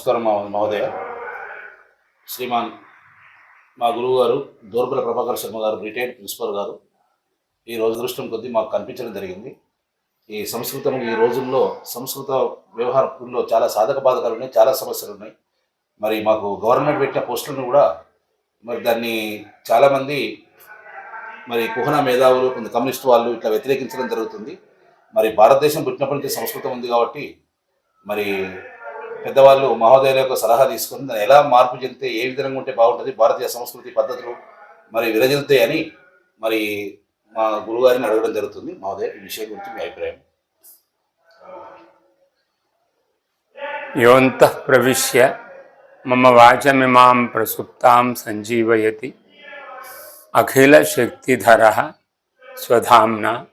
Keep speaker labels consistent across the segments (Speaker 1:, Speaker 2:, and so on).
Speaker 1: నమస్కారం మా మహోదయ. శ్రీమాన్ మా గురువు గారు దూర్బల ప్రభాకర్ శర్మ గారు రిటైర్డ్ ప్రిన్సిపల్ గారు. ఈ రోజు దృష్టం కొద్దీ మాకు కనిపించడం జరిగింది. ఈ సంస్కృతం ఈ రోజుల్లో సంస్కృత వ్యవహారంలో చాలా సాధక బాధకాలు ఉన్నాయి చాలా సమస్యలు ఉన్నాయి. మరి మాకు గవర్నమెంట్ పెట్టిన పోస్టులను కూడా మరి దాన్ని చాలామంది మరి కుహన మేధావులు కొంత కమ్యూనిస్ట్ వాళ్ళు ఇట్లా వ్యతిరేకించడం జరుగుతుంది. మరి భారతదేశం పుట్టినప్పటి నుంచి సంస్కృతం ఉంది కాబట్టి మరి పెద్దవాళ్ళు మహోదయుల యొక్క సలహా తీసుకుని దాన్ని ఎలా మార్పు చెందితే ఏ విధంగా ఉంటే బాగుంటుంది భారతీయ సంస్కృతి పద్ధతులు మరి విరజిల్తాయి అని మరి మా గురుగారిని అడగడం జరుగుతుంది. మహోదయ ఈ విషయం గురించి మీ అభిప్రాయం?
Speaker 2: యోంత ప్రవిశ్య మమ వాచమిమాం ప్రసుప్తాం సంజీవయతి అఖిల అఖిలశక్తిధర హస్తచరణ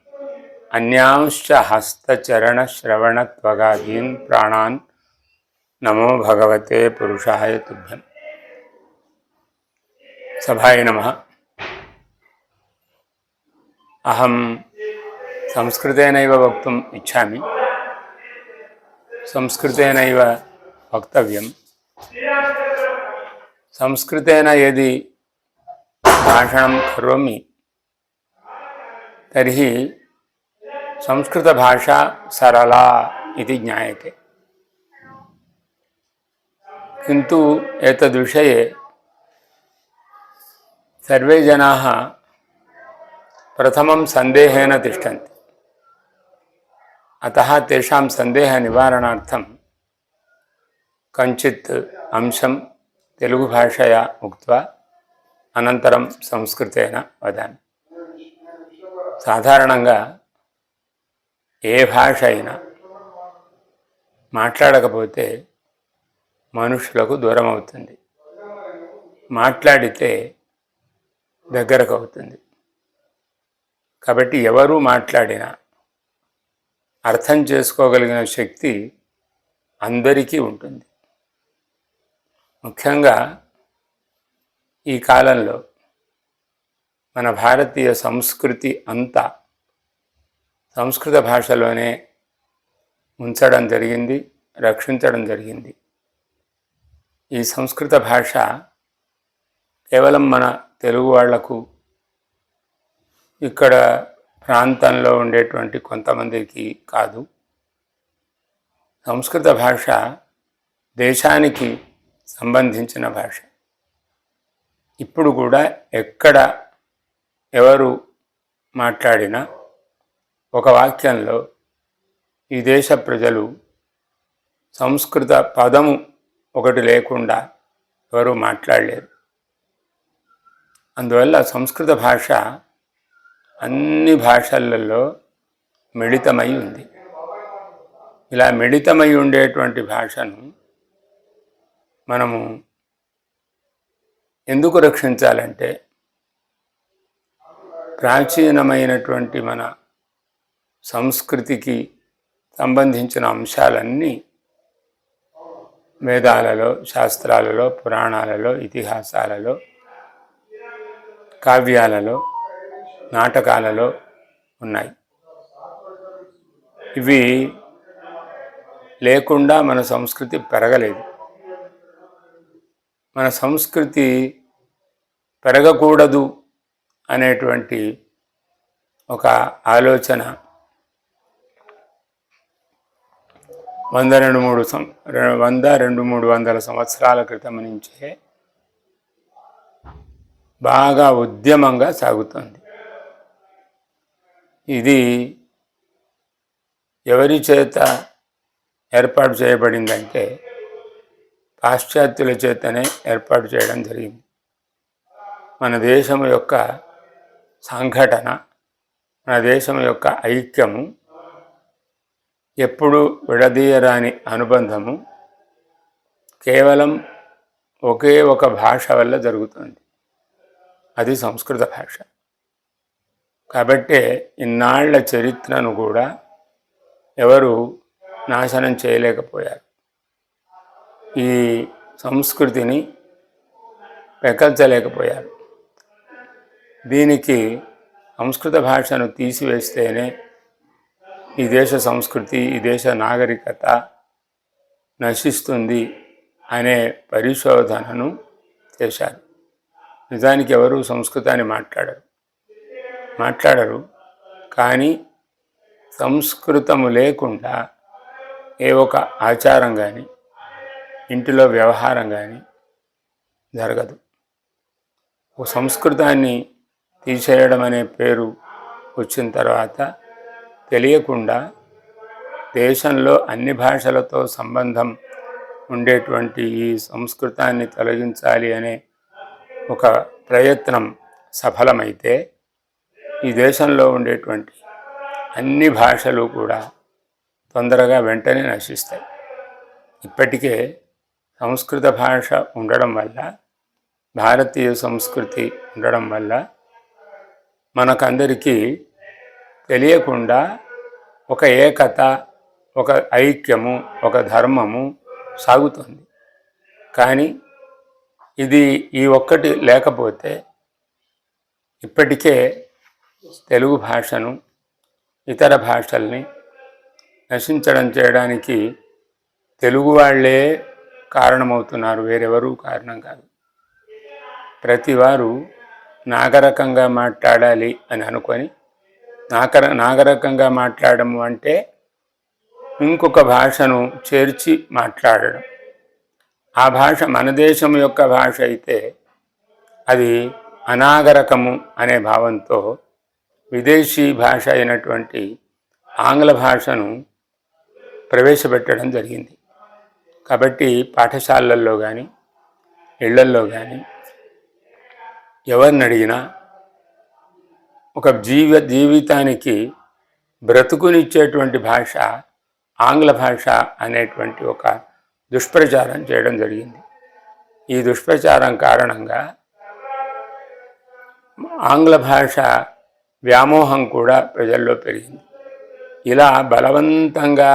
Speaker 2: శ్రవణ హస్తచరణశ్రవణత్వగాదీన్ ప్రాణాన్ नमो भगवते पुरुषाय तुभ्यं सभाय नमः। अहं संस्कृतेनैव वक्तुम् इच्छामि। संस्कृतेनैव वक्तव्यं संस्कृतेन यदि भाषणं करोमि, तर्हि संस्कृतभाषा सरला इति ज्ञायते। किन्तु एतद्विषये सर्वे जनाः प्रथमं सन्देहेन तिष्ठन्ति अतः तेषां सन्देहनिवारणार्थं कञ्चित् अंशं तेलुगुभाषया उक्त्वा అనంతరం సంస్కృతేన వదామి సాధారణంగా ఏ భాష అయినా మాట్లాడకపోతే మనుషులకు దూరం అవుతుంది మాట్లాడితే దగ్గరకు అవుతుంది కాబట్టి ఎవరు మాట్లాడినా అర్థం చేసుకోగలిగిన శక్తి అందరికీ ఉంటుంది. ముఖ్యంగా ఈ కాలంలో మన భారతీయ సంస్కృతి అంతా సంస్కృత భాషలోనే ఉంచడం జరిగింది రక్షించడం జరిగింది. ఈ సంస్కృత భాష కేవలం మన తెలుగు వాళ్ళకు ఇక్కడ ప్రాంతంలో ఉండేటువంటి కొంతమందికి కాదు. సంస్కృత భాష దేశానికి సంబంధించిన భాష. ఇప్పుడు కూడా ఎక్కడ ఎవరు మాట్లాడినా ఒక వాక్యంలో ఈ దేశ ప్రజలు సంస్కృత పదము ఒకటి లేకుండా ఎవరూ మాట్లాడలేరు అందువల్ల సంస్కృత భాష అన్ని భాషలలో మిళితమై ఉంది. ఇలా మిళితమై ఉండేటువంటి భాషను మనము ఎందుకు రక్షించాలంటే ప్రాచీనమైనటువంటి మన సంస్కృతికి సంబంధించిన అంశాలన్నీ వేదాలలో శాస్త్రాలలో పురాణాలలో ఇతిహాసాలలో కావ్యాలలో నాటకాలలో ఉన్నాయి. ఇవి లేకుండా మన సంస్కృతి పెరగలేదు. మన సంస్కృతి పెరగకూడదు అనేటువంటి ఒక ఆలోచన వంద రెండు మూడు సం వంద రెండు మూడు వందల సంవత్సరాల క్రితం నుంచే బాగా ఉద్యమంగా సాగుతుంది. ఇది ఎవరి చేత ఏర్పాటు చేయబడిందంటే పాశ్చాత్యుల చేతనే ఏర్పాటు చేయడం జరిగింది. మన దేశం యొక్క సంఘటన మన దేశం యొక్క ఐక్యము ఎప్పుడు విడదీయరాని అనుబంధము కేవలం ఒకే ఒక భాష వల్ల జరుగుతుంది. అది సంస్కృత భాష. కాబట్టే ఇన్నాళ్ళ చరిత్రను కూడా ఎవరు నాశనం చేయలేకపోయారు. ఈ సంస్కృతిని పెకల్చలేకపోయారు. దీనికి సంస్కృత భాషను తీసివేస్తేనే ఈ దేశ సంస్కృతి ఈ దేశ నాగరికత నశిస్తుంది అనే పరిశోధనను చేశారు. నిజానికి ఎవరు సంస్కృతాన్ని మాట్లాడరు. మాట్లాడరు. కానీ సంస్కృతము లేకుండా ఏ ఒక ఆచారం కానీ ఇంటిలో వ్యవహారం కానీ జరగదు. ఒక సంస్కృతాన్ని తీసేయడం అనే పేరు వచ్చిన తర్వాత తెలియకుండా దేశంలో అన్ని భాషలతో సంబంధం ఉండేటువంటి ఈ సంస్కృతాన్ని తొలగించాలి అనే ఒక ప్రయత్నం సఫలమైతే ఈ దేశంలో ఉండేటువంటి అన్ని భాషలు కూడా తొందరగా వెంటనే నశిస్తాయి. ఇప్పటికే సంస్కృత భాష ఉండడం వల్ల భారతీయ సంస్కృతి ఉండడం వల్ల మనకందరికీ తెలియకుండా ఒక ఏకత ఒక ఐక్యము ఒక ధర్మము సాగుతుంది. కానీ ఇది ఈ ఒక్కటి లేకపోతే ఇప్పటికే తెలుగు భాషను ఇతర భాషల్ని నశించడం చేయడానికి తెలుగు వాళ్ళే కారణమవుతున్నారు వేరెవరూ కారణం కాదు. ప్రతివారు నాగరకంగా మాట్లాడాలి అని అనుకొని నాగర నాగరకంగా మాట్లాడము అంటే ఇంకొక భాషను చేర్చి మాట్లాడడం. ఆ భాష మన దేశం యొక్క భాష అయితే అది అనాగరకము అనే భావంతో విదేశీ భాష అయినటువంటి ఆంగ్ల భాషను ప్రవేశపెట్టడం జరిగింది. కాబట్టి పాఠశాలల్లో కానీ ఇళ్ళల్లో కానీ ఎవరిని అడిగినా ఒక జీవ జీవితానికి బ్రతుకునిచ్చేటువంటి భాష ఆంగ్ల భాష అనేటువంటి ఒక దుష్ప్రచారం చేయడం జరిగింది. ఈ దుష్ప్రచారం కారణంగా ఆంగ్ల భాష వ్యామోహం కూడా ప్రజల్లో పెరిగింది. ఇలా బలవంతంగా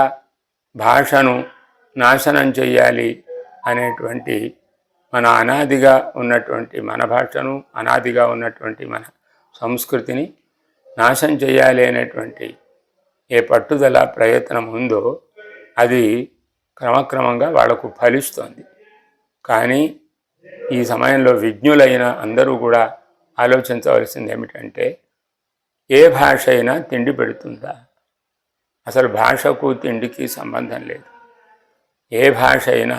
Speaker 2: భాషను నాశనం చేయాలి అనేటువంటి మన అనాదిగా ఉన్నటువంటి మన భాషను అనాదిగా ఉన్నటువంటి మన సంస్కృతిని నాశనం చేయాలి అనేటువంటి ఏ పట్టుదల ప్రయత్నం ఉందో అది క్రమక్రమంగా వాళ్ళకు ఫలిస్తోంది. కానీ ఈ సమయంలో విజ్ఞులైన అందరూ కూడా ఆలోచించవలసింది ఏమిటంటే ఏ భాష అయినా తిండి పెడుతుందా? అసలు భాషకు తిండికి సంబంధం లేదు. ఏ భాష అయినా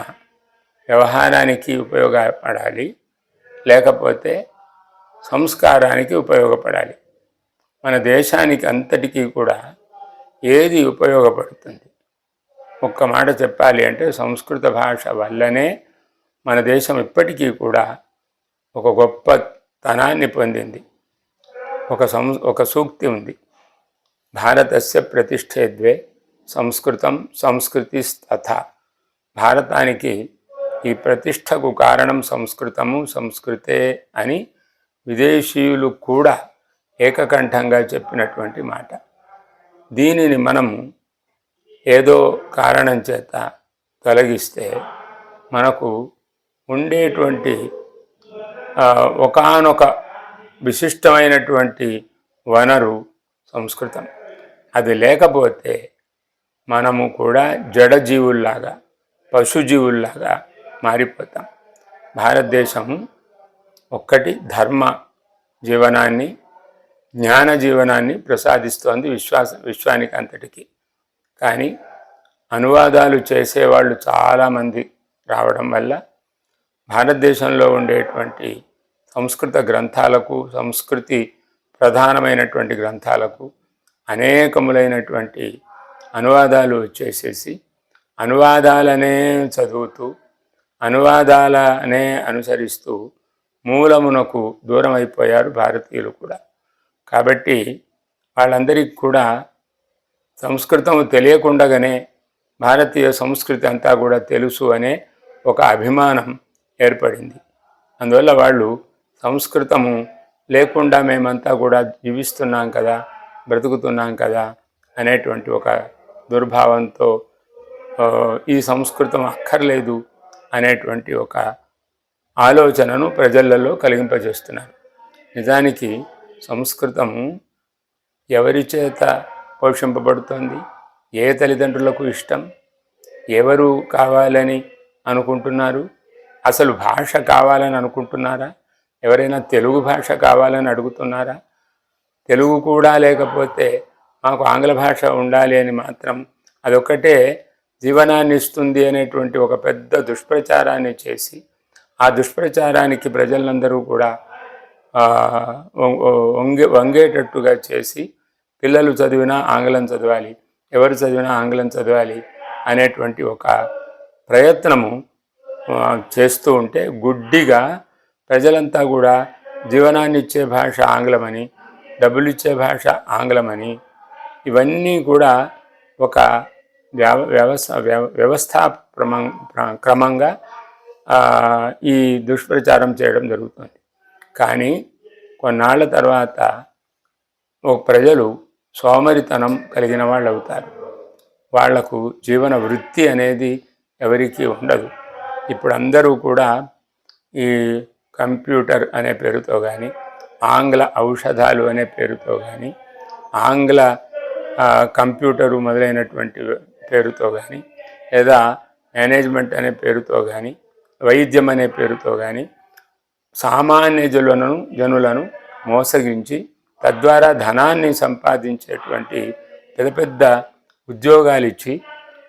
Speaker 2: వ్యవహారానికి ఉపయోగపడాలి. లేకపోతే సంస్కారానికి ఉపయోగపడాలి. మన దేశానికి అంతటికీ కూడా ఏది ఉపయోగపడుతుంది? ఒక్క మాట చెప్పాలి అంటే సంస్కృత భాష వల్లనే మన దేశం ఇప్పటికీ కూడా ఒక గొప్ప తనాన్ని పొందింది. ఒక సం ఒక సూక్తి ఉంది. భారతస్య ప్రతిష్టేద్వే సంస్కృతం సంస్కృతి తథ. భారతానికి ఈ ప్రతిష్టకు కారణం సంస్కృతము సంస్కృతే అని విదేశీయులు కూడా ఏకకంఠంగా చెప్పినటువంటి మాట. దీనిని మనము ఏదో కారణం చేత తొలగిస్తే మనకు ఉండేటువంటి ఒకనొక విశిష్టమైనటువంటి వనరు సంస్కృతం. అది లేకపోతే మనము కూడా జడజీవుల్లాగా పశుజీవుల్లాగా మారిపోతాం. భారతదేశము ఒక్కటి ధర్మ జీవనాన్ని జ్ఞాన జీవనాన్ని ప్రసాదిస్తోంది విశ్వాస విశ్వానికి అంతటికి. కానీ అనువాదాలు చేసేవాళ్ళు చాలామంది రావడం వల్ల భారతదేశంలో ఉండేటువంటి సంస్కృత గ్రంథాలకు సంస్కృతి ప్రధానమైనటువంటి గ్రంథాలకు అనేకములైనటువంటి అనువాదాలు వచ్చేసేసి అనువాదాలనే చదువుతూ అనువాదాలనే అనుసరిస్తూ మూలమునకు దూరం అయిపోయారు భారతీయులు కూడా. కాబట్టి వాళ్ళందరికీ కూడా సంస్కృతం తెలియకుండగానే భారతీయ సంస్కృతి అంతా కూడా తెలుసు అనే ఒక అభిమానం ఏర్పడింది. అందువల్ల వాళ్ళు సంస్కృతము లేకుండా మేమంతా కూడా జీవిస్తున్నాం కదా బ్రతుకుతున్నాం కదా అనేటువంటి ఒక దుర్భావంతో ఈ సంస్కృతం అక్కర్లేదు అనేటువంటి ఒక ఆలోచనను ప్రజలలో కలిగింపజేస్తున్నారు నిజానికి సంస్కృతము ఎవరి చేత పోషింపబడుతోంది? ఏ తల్లిదండ్రులకు ఇష్టం? ఎవరు కావాలని అనుకుంటున్నారు? అసలు భాష కావాలని అనుకుంటున్నారా? ఎవరైనా తెలుగు భాష కావాలని అడుగుతున్నారా? తెలుగు కూడా లేకపోతే మాకు ఆంగ్ల భాష ఉండాలి అని మాత్రం అదొక్కటే జీవనాన్ని ఇస్తుంది అనేటువంటి ఒక పెద్ద దుష్ప్రచారాన్ని చేసి ఆ దుష్ప్రచారానికి ప్రజలందరూ కూడా వంగే వంగేటట్టుగా చేసి పిల్లలు చదివినా ఆంగ్లం చదవాలి ఎవరు చదివినా ఆంగ్లం చదవాలి అనేటువంటి ఒక ప్రయత్నము చేస్తూ ఉంటే గుడ్డిగా ప్రజలంతా కూడా జీవనాన్ని ఇచ్చే భాష ఆంగ్లమని డబ్బులు ఇచ్చే భాష ఆంగ్లమని ఇవన్నీ కూడా ఒక వ్యవ వ్యవస్థ వ్యవ వ్యవస్థా క్రమంగా ఈ దుష్ప్రచారం చేయడం జరుగుతుంది. కానీ కొన్నాళ్ళ తర్వాత ఒక ప్రజలు సోమరితనం కలిగిన వాళ్ళు అవుతారు వాళ్ళకు జీవన వృత్తి అనేది ఎవరికీ ఉండదు. ఇప్పుడు అందరూ కూడా ఈ కంప్యూటర్ అనే పేరుతో కానీ ఆంగ్ల ఔషధాలు అనే పేరుతో కానీ ఆంగ్ల కంప్యూటరు మొదలైనటువంటి పేరుతో కానీ లేదా మేనేజ్మెంట్ అనే పేరుతో కానీ వైద్యం అనే పేరుతో కానీ సామాన్య జనులను జనులను మోసగించి తద్వారా ధనాన్ని సంపాదించేటువంటి పెద్ద పెద్ద ఉద్యోగాలు ఇచ్చి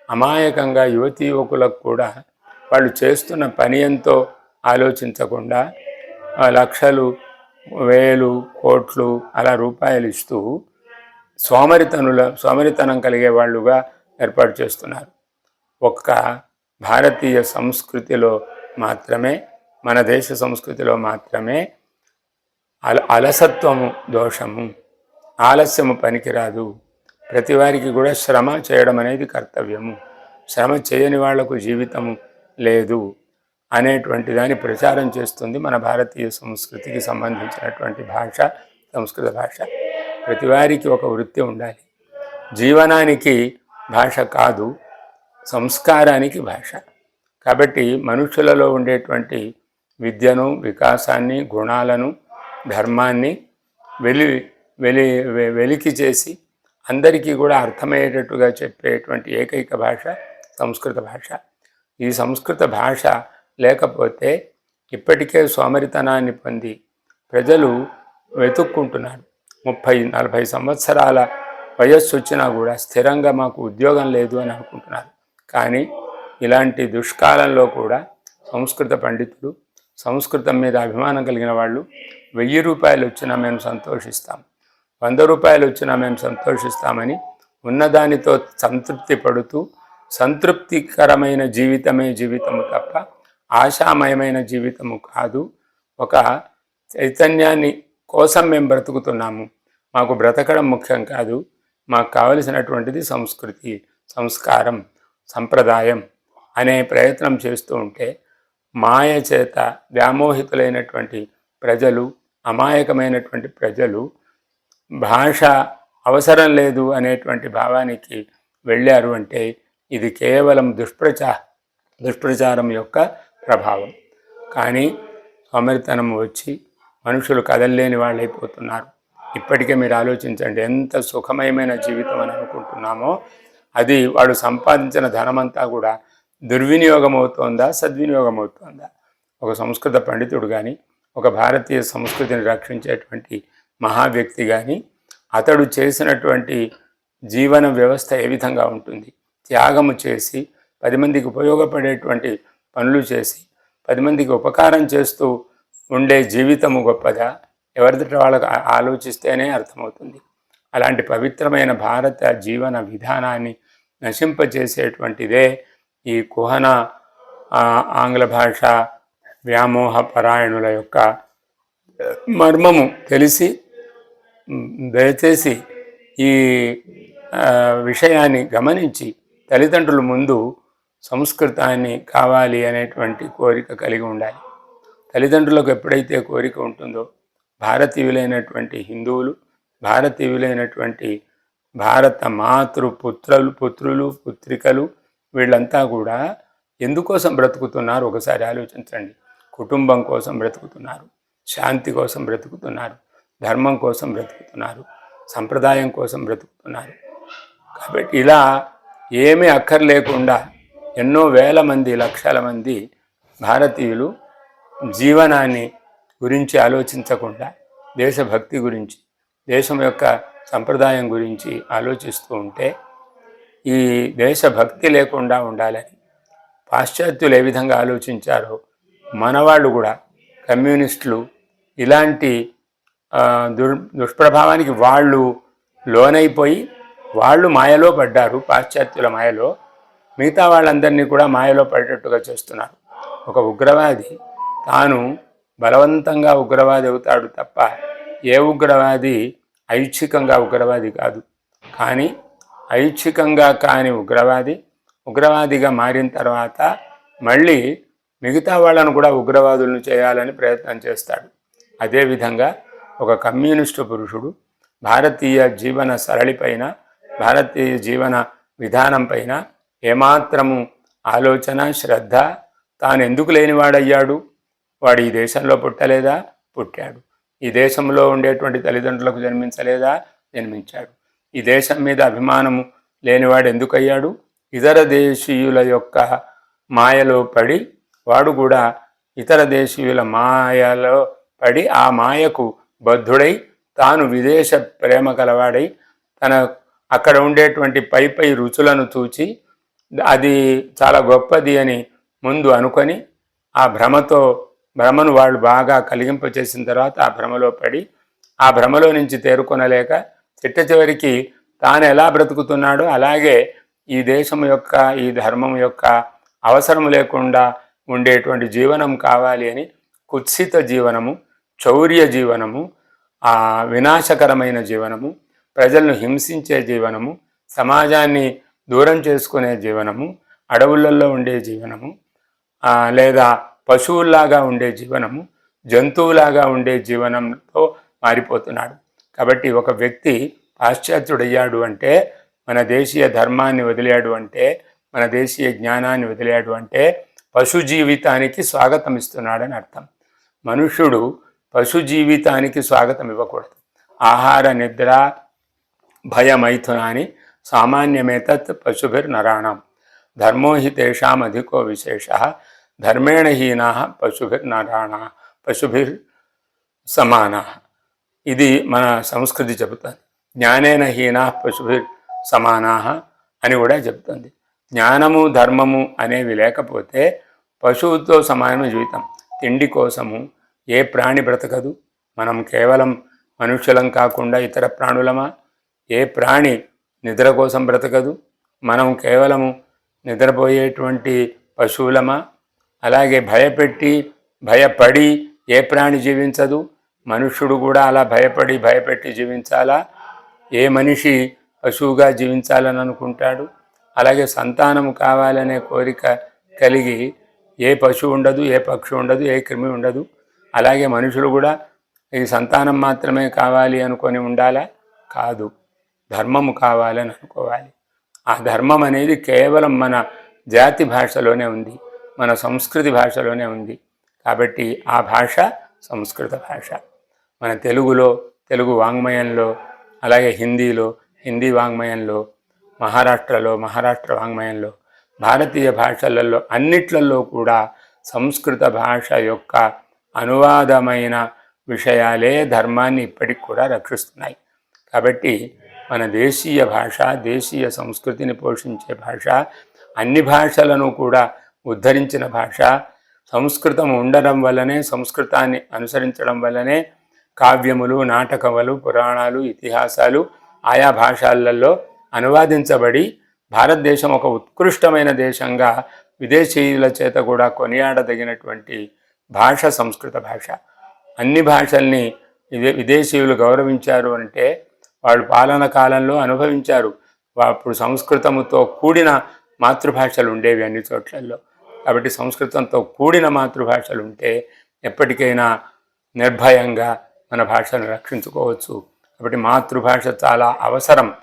Speaker 2: అమాయకంగా యువతీ యువకులకు కూడా వాళ్ళు చేస్తున్న పని ఎంతో ఆలోచించకుండా లక్షలు వేలు కోట్లు అలా రూపాయలు ఇస్తూ సోమరితనుల సోమరితనం కలిగే వాళ్ళుగా ఏర్పాటు చేస్తున్నారు. ఒక్క భారతీయ సంస్కృతిలో మాత్రమే మన దేశ సంస్కృతిలో మాత్రమే అల అలసత్వము దోషము ఆలస్యము పనికిరాదు. ప్రతివారికి కూడా శ్రమ చేయడం అనేది కర్తవ్యము. శ్రమ చేయని వాళ్ళకు జీవితము లేదు అనేటువంటి దాన్ని ప్రచారం చేస్తుంది మన భారతీయ సంస్కృతికి సంబంధించినటువంటి భాష సంస్కృత భాష. ప్రతివారికి ఒక వృత్తి ఉండాలి. జీవనానికి భాష కాదు సంస్కారానికి భాష. కాబట్టి మనుషులలో ఉండేటువంటి విద్యను వికాసాన్ని గుణాలను ధర్మాన్ని వెలి వెలి వె- వెలికి చేసి అందరికీ కూడా అర్థమయ్యేటట్టుగా చెప్పేటువంటి ఏకైక భాష సంస్కృత భాష. ఈ సంస్కృత భాష లేకపోతే ఇప్పటికే సోమరితనాన్ని పొంది ప్రజలు వెతుక్కుంటున్నారు. ముప్పై నలభై సంవత్సరాల వయస్సు వచ్చినా కూడా స్థిరంగా మాకు ఉద్యోగం లేదు అని అనుకుంటున్నారు. కానీ ఇలాంటి దుష్కాలంలో కూడా సంస్కృత పండితులు సంస్కృతం మీద అభిమానం కలిగిన వాళ్ళు వెయ్యి రూపాయలు వచ్చినా మేము సంతోషిస్తాం. వంద రూపాయలు వచ్చినా మేము సంతోషిస్తామని ఉన్నదానితో సంతృప్తి పడుతూ సంతృప్తికరమైన జీవితమే జీవితము తప్ప ఆశామయమైన జీవితము కాదు. ఒక చైతన్యాన్ని కోసం మేము బ్రతుకుతున్నాము. మాకు బ్రతకడం ముఖ్యం కాదు. మాకు కావలసినటువంటిది సంస్కృతి సంస్కారం. సంప్రదాయం అనే ప్రయత్నం చేస్తూ ఉంటే మాయ చేత వ్యామోహితులైనటువంటి ప్రజలు అమాయకమైనటువంటి ప్రజలు భాష అవసరం లేదు అనేటువంటి భావానికి వెళ్ళారు అంటే ఇది కేవలం దుష్ప్రచా దుష్ప్రచారం యొక్క ప్రభావం. కానీ సోమరితనం వచ్చి మనుషులు కదలలేని వాళ్ళైపోతున్నారు. ఇప్పటికే మీరు ఆలోచించండి ఎంత సుఖమయమైన జీవితం అని అనుకుంటున్నామో అది వాడు సంపాదించిన ధనమంతా కూడా దుర్వినియోగం అవుతోందా సద్వినియోగం అవుతోందా ఒక సంస్కృత పండితుడు కానీ ఒక భారతీయ సంస్కృతిని రక్షించేటువంటి మహా వ్యక్తి కానీ అతడు చేసినటువంటి జీవన వ్యవస్థ ఏ విధంగా ఉంటుంది? త్యాగము చేసి పది మందికి ఉపయోగపడేటువంటి పనులు చేసి పది మందికి ఉపకారం చేస్తూ ఉండే జీవితము గొప్పదా? ఎవరిదట వాళ్ళకు ఆలోచిస్తేనే అర్థమవుతుంది. అలాంటి పవిత్రమైన భారత జీవన విధానాన్ని నశింపచేసేటువంటిదే ఈ కుహన ఆంగ్ల భాష వ్యామోహ పరాయణుల యొక్క మర్మము. తెలిసి దయచేసి ఈ విషయాన్ని గమనించి తల్లిదండ్రుల ముందు సంస్కృతాన్ని కావాలి అనేటువంటి కోరిక కలిగి ఉండాలి. తల్లిదండ్రులకు ఎప్పుడైతే కోరిక ఉంటుందో భారతీయులైనటువంటి హిందువులు భారతీయులైనటువంటి భారత మాతృ పుత్రులు పుత్రులు పుత్రికలు వీళ్ళంతా కూడా ఎందుకోసం బ్రతుకుతున్నారు? ఒకసారి ఆలోచించండి. కుటుంబం కోసం బ్రతుకుతున్నారు. శాంతి కోసం బ్రతుకుతున్నారు. ధర్మం కోసం బ్రతుకుతున్నారు. సంప్రదాయం కోసం బ్రతుకుతున్నారు. కాబట్టి ఇలా ఏమీ అక్కర్లేకుండా ఎన్నో వేల మంది లక్షల మంది భారతీయులు జీవనాన్ని గురించి ఆలోచించకుండా దేశభక్తి గురించి దేశం యొక్క సంప్రదాయం గురించి ఆలోచిస్తూ ఉంటే ఈ దేశభక్తి లేకుండా ఉండాలని పాశ్చాత్యులు ఏ విధంగా ఆలోచించారో మనవాళ్ళు కూడా కమ్యూనిస్టులు ఇలాంటి దుర్ దుష్ప్రభావానికి వాళ్ళు లోనైపోయి వాళ్ళు మాయలో పడ్డారు పాశ్చాత్యుల మాయలో మిగతా వాళ్ళందరినీ కూడా మాయలో పడేటట్టుగా చేస్తున్నారు. ఒక ఉగ్రవాది తాను బలవంతంగా ఉగ్రవాది అవుతాడు తప్ప ఏ ఉగ్రవాది ఐచ్ఛికంగా ఉగ్రవాది కాదు. కానీ ఐచ్ఛికంగా కాని ఉగ్రవాది ఉగ్రవాదిగా మారిన తర్వాత మళ్ళీ మిగతా వాళ్ళను కూడా ఉగ్రవాదులను చేయాలని ప్రయత్నం చేస్తాడు. అదేవిధంగా ఒక కమ్యూనిస్టు పురుషుడు భారతీయ జీవన సరళిపైన భారతీయ జీవన విధానం పైన ఏమాత్రము ఆలోచన శ్రద్ధ తాను ఎందుకు లేనివాడయ్యాడు? వాడు ఈ దేశంలో పుట్టలేదా? పుట్టాడు. ఈ దేశంలో ఉండేటువంటి తల్లిదండ్రులకు జన్మించలేదా? జన్మించాడు. ఈ దేశం మీద అభిమానము లేనివాడు ఎందుకయ్యాడు? ఇతర దేశీయుల యొక్క మాయలో పడి వాడు కూడా ఇతర దేశీయుల మాయలో పడి ఆ మాయకు బద్ధుడై తాను విదేశ ప్రేమ కలవాడై తన అక్కడ ఉండేటువంటి పై పై రుచులను చూచి అది చాలా గొప్పది అని ముందు అనుకొని ఆ భ్రమతో భ్రమను వాళ్ళు బాగా కలిగింప చేసిన తర్వాత ఆ భ్రమలో పడి ఆ భ్రమలో నుంచి తేరుకొనలేక చిట్ట చివరికి తాను ఎలా బ్రతుకుతున్నాడో అలాగే ఈ దేశం యొక్క ఈ ధర్మం యొక్క అవసరం లేకుండా ఉండేటువంటి జీవనం కావాలి అని కుత్సిత జీవనము చౌర్య జీవనము ఆ వినాశకరమైన జీవనము ప్రజలను హింసించే జీవనము సమాజాన్ని దూరం చేసుకునే జీవనము అడవులలో ఉండే జీవనము లేదా పశువుల్లాగా ఉండే జీవనము జంతువులాగా ఉండే జీవనంతో మారిపోతున్నాడు. కాబట్టి ఒక వ్యక్తి పాశ్చాత్యుడయ్యాడు అంటే మన దేశీయ ధర్మాన్ని వదిలాడు అంటే మన దేశీయ జ్ఞానాన్ని వదిలాడు అంటే పశు జీవితానికి స్వాగతం ఇస్తున్నాడని అర్థం. మనుష్యుడు పశు జీవితానికి స్వాగతం ఇవ్వకూడదు. ఆహార నిద్ర భయమైథునాని సామాన్యమేతత్ పశుభిర్నరాణం ధర్మో హి తేషాం అధికో విశేష ధర్మేణ హీనా పశుభిర్నరాణ పశుభిర్ సమాన ఇది మన సంస్కృతి చెబుతుంది. జ్ఞానేన హీనా పశుభిర్ సమానా అని కూడా చెబుతుంది. జ్ఞానము ధర్మము అనేవి లేకపోతే పశువుతో సమానమైన జీవితం. తిండి కోసము ఏ ప్రాణి బ్రతకదు. మనం కేవలం మనుష్యులం కాకుండా ఇతర ప్రాణులమా? ఏ ప్రాణి నిద్ర కోసం బ్రతకదు? మనం కేవలము నిద్రపోయేటువంటి పశువులమా? అలాగే భయపెట్టి భయపడి ఏ ప్రాణి జీవించదు? మనుష్యుడు కూడా అలా భయపడి భయపెట్టి జీవించాలా? ఏ మనిషి పశువుగా జీవించాలని అనుకుంటాడు? అలాగే సంతానము కావాలనే కోరిక కలిగి ఏ పశువు ఉండదు ఏ పక్షి ఉండదు ఏ క్రిమి ఉండదు. అలాగే మనుషులు కూడా ఈ సంతానం మాత్రమే కావాలి అనుకొని ఉండాలా? కాదు. ధర్మము కావాలని అనుకోవాలి. ఆ ధర్మం అనేది కేవలం మన జాతి భాషలోనే ఉంది. మన సంస్కృతి భాషలోనే ఉంది. కాబట్టి ఆ భాష సంస్కృత భాష. మన తెలుగులో తెలుగు వాంగ్మయంలో అలాగే హిందీలో హిందీ వాంగ్మయంలో మహారాష్ట్రలో మహారాష్ట్ర వాంగ్మయంలో భారతీయ భాషలలో అన్నిట్లలో కూడా సంస్కృత భాష యొక్క అనువాదమైన విషయాలే ధర్మాన్ని ఇప్పటికి కూడా రక్షిస్తున్నాయి. కాబట్టి మన దేశీయ భాష దేశీయ సంస్కృతిని పోషించే భాష అన్ని భాషలను కూడా ఉద్ధరించిన భాష సంస్కృతం ఉండడం వల్లనే సంస్కృతాన్ని అనుసరించడం వల్లనే కావ్యములు నాటకములు పురాణాలు ఇతిహాసాలు ఆయా భాషలలో అనువాదించబడి భారతదేశం ఒక ఉత్కృష్టమైన దేశంగా విదేశీయుల చేత కూడా కొనియాడదగినటువంటి భాష సంస్కృత భాష. అన్ని భాషల్ని విదే విదేశీయులు గౌరవించారు అంటే వాళ్ళు పాలన కాలంలో అనుభవించారు. అప్పుడు సంస్కృతముతో కూడిన మాతృభాషలు ఉండేవి అన్ని చోట్లలో కాబట్టి సంస్కృతంతో కూడిన మాతృభాషలు ఉంటే ఎప్పటికైనా నిర్భయంగా మన భాషను రక్షించుకోవచ్చు. కాబట్టి మాతృభాష చాలా అవసరం.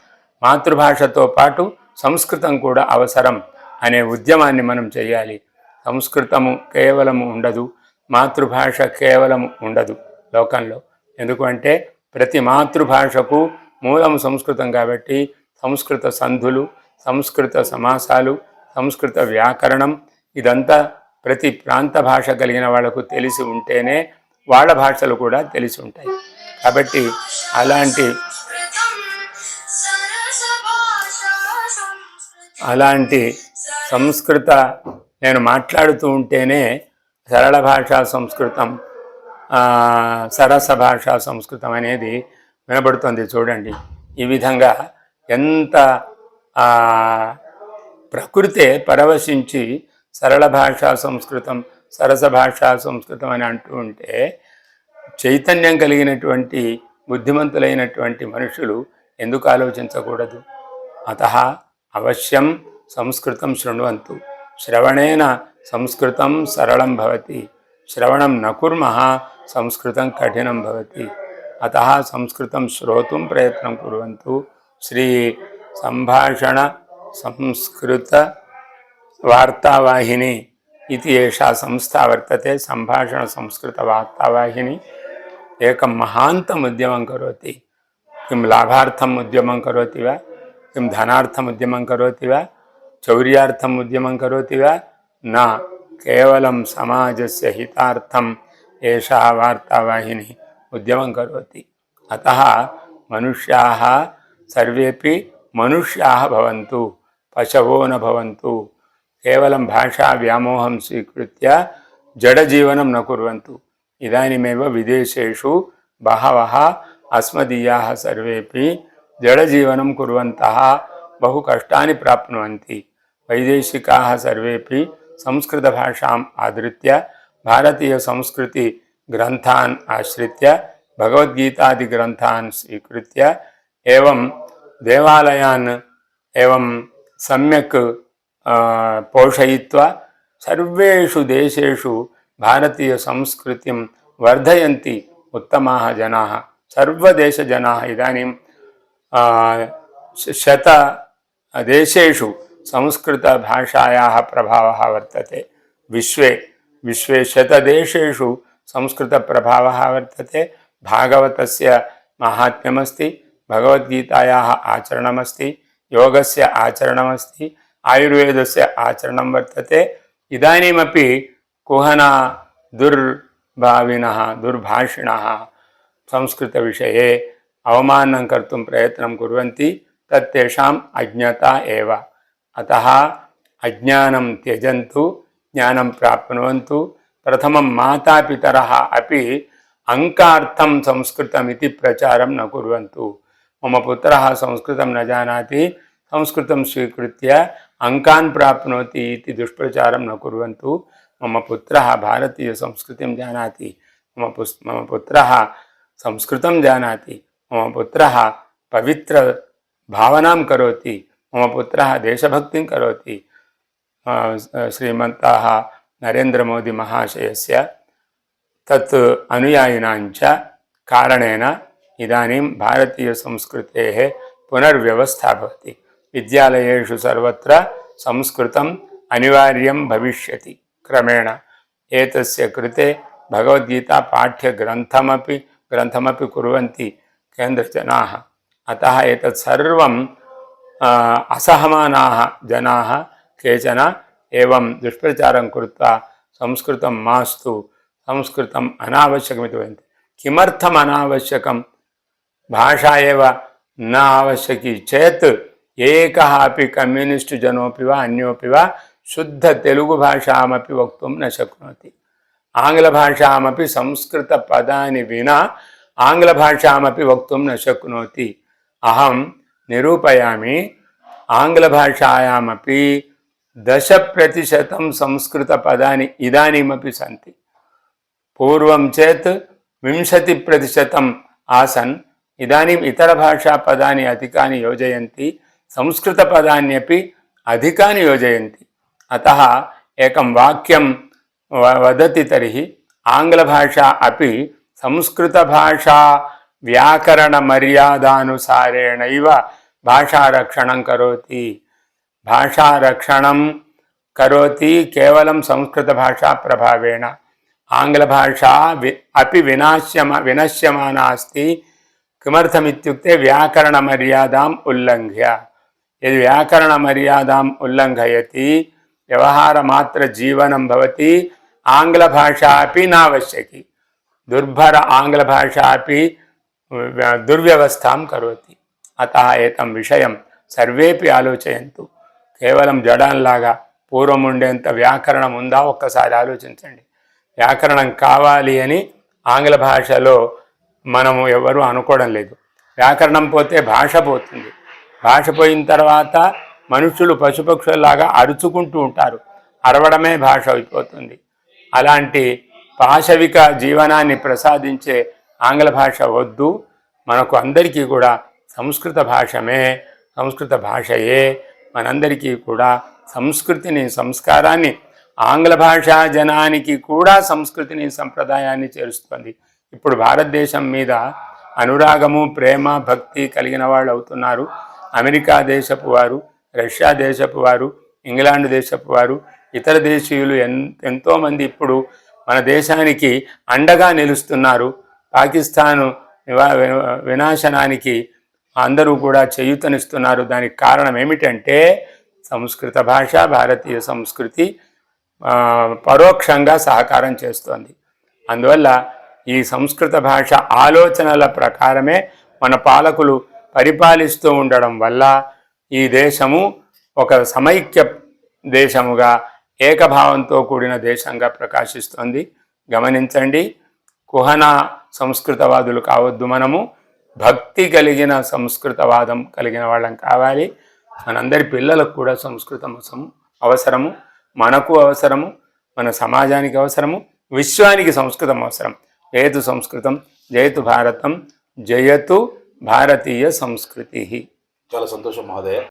Speaker 2: మాతృభాషతో పాటు సంస్కృతం కూడా అవసరం అనే ఉద్యమాన్ని మనం చేయాలి. సంస్కృతము కేవలము ఉండదు. మాతృభాష కేవలం ఉండదు లోకంలో. ఎందుకంటే ప్రతి మాతృభాషకు మూలము సంస్కృతం కాబట్టి సంస్కృత సంధులు సంస్కృత సమాసాలు సంస్కృత వ్యాకరణం ఇదంతా ప్రతి ప్రాంత భాష కలిగిన వాళ్ళకు తెలిసి ఉంటేనే వాళ్ళ భాషలు కూడా తెలిసి ఉంటాయి. కాబట్టి అలాంటి అలాంటి సంస్కృత నేను మాట్లాడుతూ ఉంటేనే సరళ భాషా సంస్కృతం సరస భాషా సంస్కృతం అనేది వినబడుతుంది చూడండి. ఈ విధంగా ఎంత ప్రకృతే పరవశించి సరళ భాషా సంస్కృతం సరస భాషా సంస్కృతం అని అంటూ ఉంటే చైతన్యం కలిగినటువంటి బుద్ధిమంతులైనటువంటి మనుషులు ఎందుకు ఆలోచించకూడదు? అత అవశ్యం సంస్కృతం శృణ్వంతు. శ్రవణేన సంస్కృతం సరళం భవతి. శ్రవణం న సంస్కృతం కఠినం భవతి. అత సంస్కృతం శ్రోతుం ప్రయత్నం కురువంతు. శ్రీ సంభాషణ సంస్కృత వార్తావాహిని ఇది ఏషా సంస్థ వర్తతే సంభాషణ సంస్కృత వార్తావాహిని. ఏకం మహాంతం ఉద్యమం కరోతి కిం లాభార్థం ఉద్యమం కరోతి వా కిం ధనార్థం ఉద్యమం కరోతి వా చౌర్యార్థం ఉద్యమం కరోతి వా నా కేవలం సమాజస్ హితార్థం ఏషా వార్తావాహిని ఉద్యమం కరోతి. అత మనుష్యా సర్వేపి మనుష్యా పశవో నవంతు भवन्तु केवलं भाषाव्यामोहं स्वीकृत्य जडजीवनं न कुर्वन्तु इदानीमेव विदेशेषु बहवः अस्मदीयाः सर्वेपि जडजीवनं कुर्वन्तः बहु कष्टानि प्राप्नुवन्ति वैदेशिकाः सर्वेपि संस्कृतभाषाम् आधृत्य भारतीयसंस्कृतिग्रन्थान् आश्रित्य भगवद्गीतादिग्रन्थान् स्वीकृत्य एवं देवालयान् एवं सम्यक् आ, पोषयित्वा सर्वेषु देशेषु भारतीयसंस्कृतिं वर्धयन्ति उत्तमाः जनाः सर्वदेशजनाः इदानीं आ, श- शतदेशेषु संस्कृतभाषायाः प्रभावः वर्तते विश्वे विश्वे शतदेशेषु संस्कृतप्रभावः वर्तते भागवतस्य माहात्म्यमस्ति भगवद्गीतायाः आचरणमस्ति योगस्य आचरणमस्ति आयुर्वेदस्य आचरणं वर्तते। इदानीमपि कुहना दुर्भाविनः, दुर्भाषिणः संस्कृतविषये अवमानं कर्तुं प्रयत्नं कुर्वन्ति, तत् तेषाम् अज्ञता एव। अतः अज्ञान त्यजन्तु, ज्ञानं प्राप्नुवन्तु। प्रथमं मातापितरः अपि अङ्कार्थं संस्कृतमिति प्रचारं न कुर्वन्तु। मम पुत्रः संस्कृतं न जानाति, संस्कृतं स्वीकृत्य अङ्कान् प्राप्नोति इति दुष्प्रचारं न कुर्वन्तु मम पुत्रः भारतीयसंस्कृतिं जानाति मम पुस् मम पुत्रः संस्कृतं जानाति मम पुत्रः पवित्रभावनां करोति मम पुत्रः देशभक्तिं करोति आ, श्रीमन्तः नरेन्द्रमोदीमहाशयस्य तत् अनुयायिनाञ्च कारणेन इदानीं भारतीयसंस्कृतेः पुनर्व्यवस्था भवति विद्यालयेषु सर्वत्र संस्कृतम् अनिवार्यं भविष्यति क्रमेण एतस्य कृते भगवद्गीता पाठ्यग्रन्थमपि ग्रन्थमपि कुर्वन्ति केन्द्रजनाः अतः एतत् सर्वं आ, असहमानाः जनाः केचन एवं दुष्प्रचारं कृत्वा संस्कृतं मास्तु संस्कृतम् अनावश्यकमिति वदन्ति किमर्थम् अनावश्यकं भाषा एव न आवश्यकी चेत् ఏకహాపి కమ్యూనిస్టు జనోపి వా అన్యోపి వా శుద్ధ తెలుగు భాషామపి వక్తుం నశక్నోతి ఆంగ్ల భాషామపి సంస్కృత పదాన్ని వినా ఆంగ్ల భాషామపి వక్తుం నశక్నోతి అహం నిరూపయామి ఆంగ్ల భాషాయామపి దశ ప్రతిశతం సంస్కృత సంస్కృతపదాని ఇదానీమపి సంతి. పూర్వం చేత్ వింశతి ప్రతిశతం ఆసన్ ఇదనీ ఇతర భాషా ఇతరభాషాపదాని అధికాని యోజయంతి. సంస్కృతపదాన్యపి అధికాన్ని యోజయంతి. అత ఏకం వాక్యం వదతి తర్హి. ఆంగ్లభాషా అపి సంస్కృతభాషా వ్యాకరణమర్యాదానుసారేణైవ భాషారక్షణం కరోతి. భాషారక్షణం కరోతి కేవలం సంస్కృత భాషా ప్రభావేణ. ఆంగ్లభాషా వి అపి వినాశ్యమ వినశ్యమానా అస్తి కిమర్థమిత్యుక్తే వ్యాకరణమర్యాదాం ఉల్లంఘ్య. ఇది వ్యాకరణ మర్యాదాం ఉల్లంఘయతి వ్యవహార మాత్ర జీవనం భవతి ఆంగ్ల భాష అపి నావశ్యకి. దుర్భర ఆంగ్ల భాష అపి దుర్వ్యవస్థాం కరోతి. అత ఏతం విషయం సర్వేపి ఆలోచయంతు. కేవలం జడంలాగా పూర్వం ఉండేంత వ్యాకరణం ఉందా ఒక్కసారి ఆలోచించండి. వ్యాకరణం కావాలి అని ఆంగ్ల భాషలో మనము ఎవరు అనుకోవడం లేదు. వ్యాకరణం పోతే భాష పోతుంది. భాష పోయిన తర్వాత మనుషులు పశుపక్షుల్లాగా అరుచుకుంటూ ఉంటారు. అరవడమే భాష అయిపోతుంది. అలాంటి పాశవిక జీవనాన్ని ప్రసాదించే ఆంగ్ల భాష వద్దు. మనకు అందరికీ కూడా సంస్కృత భాషమే సంస్కృత భాషయే. మనందరికీ కూడా సంస్కృతిని సంస్కారాన్ని ఆంగ్ల భాషా జనానికి కూడా సంస్కృతిని సంప్రదాయాన్ని చేరుస్తుంది. ఇప్పుడు భారతదేశం మీద అనురాగము ప్రేమ భక్తి కలిగిన వాళ్ళు అవుతున్నారు. అమెరికా దేశపు వారు రష్యా దేశపు వారు ఇంగ్లాండ్ దేశపు వారు ఇతర దేశీయులు ఎన్ ఎంతోమంది ఇప్పుడు మన దేశానికి అండగా నిలుస్తున్నారు. పాకిస్తాను వినాశనానికి అందరూ కూడా చేయూతనిస్తున్నారు. దానికి కారణం ఏమిటంటే సంస్కృత భాష భారతీయ సంస్కృతి పరోక్షంగా సహకారం చేస్తోంది. అందువల్ల ఈ సంస్కృత భాష ఆలోచనల ప్రకారమే మన పాలకులు పరిపాలిస్తూ ఉండడం వల్ల ఈ దేశము ఒక సమైక్య దేశముగా ఏకభావంతో కూడిన దేశంగా ప్రకాశిస్తోంది. గమనించండి కుహన సంస్కృతవాదులు కావద్దు మనము. భక్తి కలిగిన సంస్కృతవాదం కలిగిన వాళ్ళం కావాలి. మనందరి పిల్లలకు కూడా సంస్కృతం అవసరము. మనకు అవసరము. మన సమాజానికి అవసరము. విశ్వానికి సంస్కృతం అవసరం. జయతు సంస్కృతం. జయతు భారతం. జయతు భారతీయ సంస్కృతి.
Speaker 1: చాలా సంతోషం మహోదయ.